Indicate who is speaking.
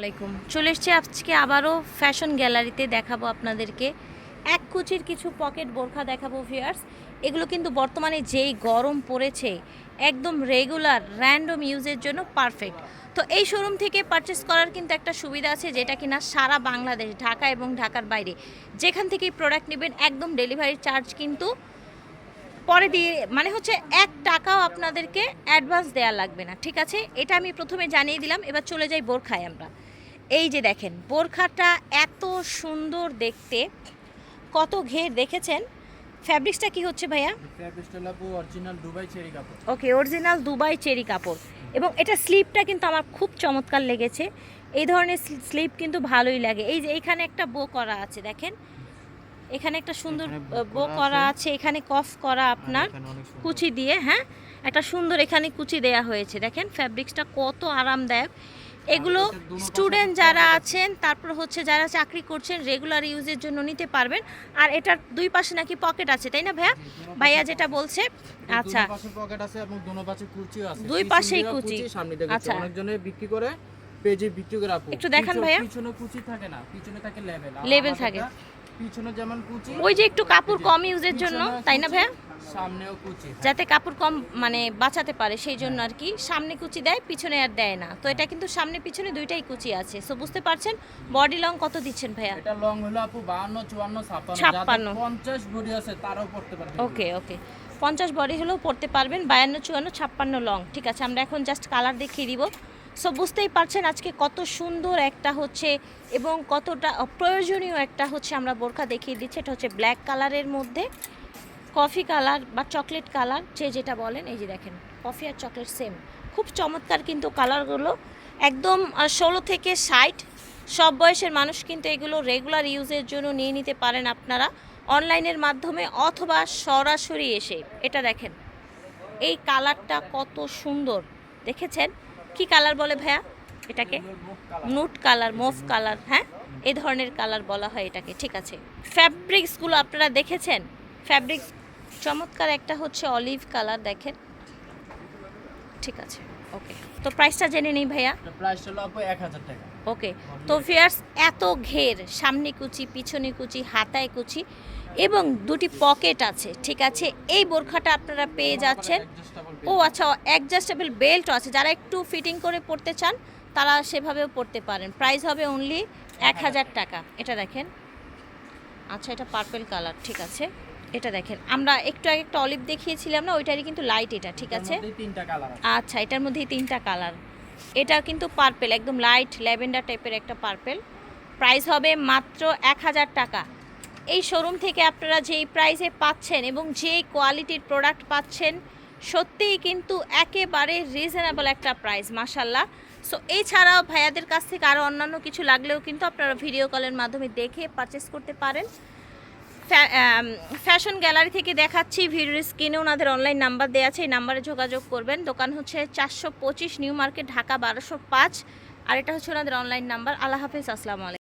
Speaker 1: আলাইকুম। চলে এসছি আজকে আবারও ফ্যাশন গ্যালারিতে দেখাবো আপনাদেরকে। এক কুচির কিছু পকেট বোরখা দেখাবো ভিয়ার্স এগুলো কিন্তু বর্তমানে যেই গরম পড়েছে, একদম রেগুলার র্যান্ডম ইউজের জন্য পারফেক্ট তো এই শোরুম থেকে পারচেস করার কিন্তু একটা সুবিধা আছে, যেটা কিনা সারা বাংলাদেশ, ঢাকা এবং ঢাকার বাইরে। যেখান থেকেই প্রোডাক্ট নেবেন, একদম ডেলিভারি চার্জ কিন্তু পরে দিয়ে মানে হচ্ছে এক টাকাও আপনাদেরকে অ্যাডভান্স দেওয়া লাগবে না, ঠিক আছে? এটা আমি প্রথমে জানিয়ে দিলাম, এবার চলে যাই বোরখায় আমরা। এই যে দেখেন বোরখাটা এত সুন্দর দেখতে। কত ঘের দেখেছেন? ফ্যাব্রিক্সটা কি হচ্ছে ভাইয়া?
Speaker 2: অরিজিনাল দুবাই চেরি কাপড়।
Speaker 1: ওকে অরিজিনাল দুবাই চেরি কাপড়। এবং এটা স্লিপটা কিন্তু আমার খুব চমৎকার লেগেছে। এই ধরনের স্লিপ কিন্তু ভালোই লাগে। এই যে এইখানে একটা বো করা আছে দেখেন। এখানে একটা সুন্দর বো
Speaker 2: করা আছে।
Speaker 1: এখানে কফ করা আপনার
Speaker 2: এখানে অনেক সুন্দর।
Speaker 1: কুচি দিয়ে হ্যাঁ? একটা সুন্দর এখানে কুচি দেয়া হয়েছে দেখেন। ফ্যাব্রিক্সটা কত আরামদায়ক। এগুলো স্টুডেন্ট যারা আছেন তারপর হচ্ছে যারা চাকরি করছেন রেগুলার ইউজের জন্য নিতে পারবেন আর এটার দুই পাশে নাকি পকেট আছে তাই না ভাইয়া ভাইয়া যেটা বলছে আচ্ছা
Speaker 2: পকেট আছে এবং দুনো পাশে কুচিও আছে
Speaker 1: দুই পাশেই কুচি।
Speaker 2: সামনে
Speaker 1: আচ্ছা।
Speaker 2: অনেকজনে বিক্রি করে পেজে বিক্রি করে আপু
Speaker 1: একটু দেখান ভাইয়া।
Speaker 2: পিছনে কুচি থাকে না পিছনে থাকে লেভেল
Speaker 1: লেভেল থাকে।
Speaker 2: পিছনে যেমন কুচি
Speaker 1: ওই যে একটু কাপড় কম ইউজের জন্য তাই না ভাইয়া?
Speaker 2: সামনেও কুচি।
Speaker 1: যাতে কাপড় কম মানে বাঁচাতে পারে সেই জন্য আর কি। সামনে কুচি দেয় পিছনে আর দেয় না। তো এটা কিন্তু সামনে পিছনে দুইটাই কুচি আছে। সো বুঝতে পারছেন বডি লং কত দিচ্ছেন ভাইয়া?
Speaker 2: এটা লং হলো আপু 52 54 56 50 বডি আছে তারাও পড়তে পারবে।
Speaker 1: ওকে ওকে পঞ্চাশ বডি হলেও পড়তে পারবেন বায়ান্ন চুয়ান্ন ছাপ্পান্ন লং ঠিক আছে আমরা এখন জাস্ট কালার দেখিয়ে দিব। সো বুঝতেই পারছেন আজকে কত সুন্দর একটা হচ্ছে এবং কতটা প্রয়োজনীয় একটা হচ্ছে আমরা বোরখা দেখিয়ে দিচ্ছি। এটা হচ্ছে ব্ল্যাক কালারের মধ্যে। কফি কালার বা চকলেট কালার যে যেটা বলেন, এই যে দেখেন কফি আর চকলেট সেম খুব চমৎকার কিন্তু কালারগুলো একদম ষোলো থেকে ষাট, সব বয়সের মানুষ কিন্তু এগুলো রেগুলার ইউজের জন্য নিয়ে নিতে পারেন আপনারা অনলাইনের মাধ্যমে অথবা সরাসরি এসে। এটা দেখেন, এই কালারটা কত সুন্দর। দেখেছেন? কি কালার বলে ভাইয়া এটাকে? নুট কালার মোভ কালার হ্যাঁ? এই ধরনের কালার বলা হয় এটাকে ঠিক আছে। ফ্যাব্রিক্সগুলো আপনারা দেখেছেন? ফ্যাব্রিক্স চমৎকার একটা হচ্ছে অলিভ কালার দেখেন। ঠিক আছে ওকে তো প্রাইসটা জেনে নেই ভাইয়া।
Speaker 2: প্রাইস হলো আপু 1000 টাকা।
Speaker 1: ওকে তো ফিয়ার্স এত ঘের সামনে কুচি পিছনে কুচি হাতায় কুচি এবং দুটি পকেট আছে ঠিক আছে। এই বোরখাটা আপনারা পেয়ে যাচ্ছেন। ও আচ্ছা অ্যাডজাস্টেবল বেল্টও আছে। যারা একটু ফিটিং করে পড়তে চান তারা সেভাবেও পড়তে পারেন। প্রাইস হবে অনলি এক হাজার টাকা। এটা দেখেন। আচ্ছা এটা পার্পেল কালার ঠিক আছে। এটা দেখেন। আমরা একটু আগে একটা অলিভ দেখিয়েছিলাম না ওইটারই কিন্তু লাইট এটা ঠিক আছে?
Speaker 2: তিনটা
Speaker 1: আচ্ছা এটার মধ্যেই তিনটা কালার এটা কিন্তু পার্পেল একদম লাইট ল্যাভেন্ডার টাইপের একটা পার্পেল প্রাইস হবে মাত্র এক হাজার টাকা। এই শোরুম থেকে আপনারা যেই প্রাইসে পাচ্ছেন এবং যেই কোয়ালিটির প্রোডাক্ট পাচ্ছেন সত্যিই কিন্তু একেবারে রিজনেবল একটা প্রাইস মাসাল্লাহ সো এছাড়াও ভাইয়াদের কাছ থেকে আরও অন্যান্য কিছু লাগলেও কিন্তু আপনারা ভিডিও কলের মাধ্যমে দেখে পারচেস করতে পারেন। ফ্যাশন গ্যালারি থেকে দেখাচ্ছি ভিডিওর স্ক্রিনে ওনাদের অনলাইন নাম্বার দেওয়া আছে, এই নাম্বারে যোগাযোগ করবেন। দোকান হচ্ছে চারশো পঁচিশ, নিউ মার্কেট, ঢাকা বারোশো পাঁচ। আর এটা হচ্ছে ওনাদের অনলাইন নাম্বার আল্লাহ হাফিজ, আসসালামু আলাইকুম।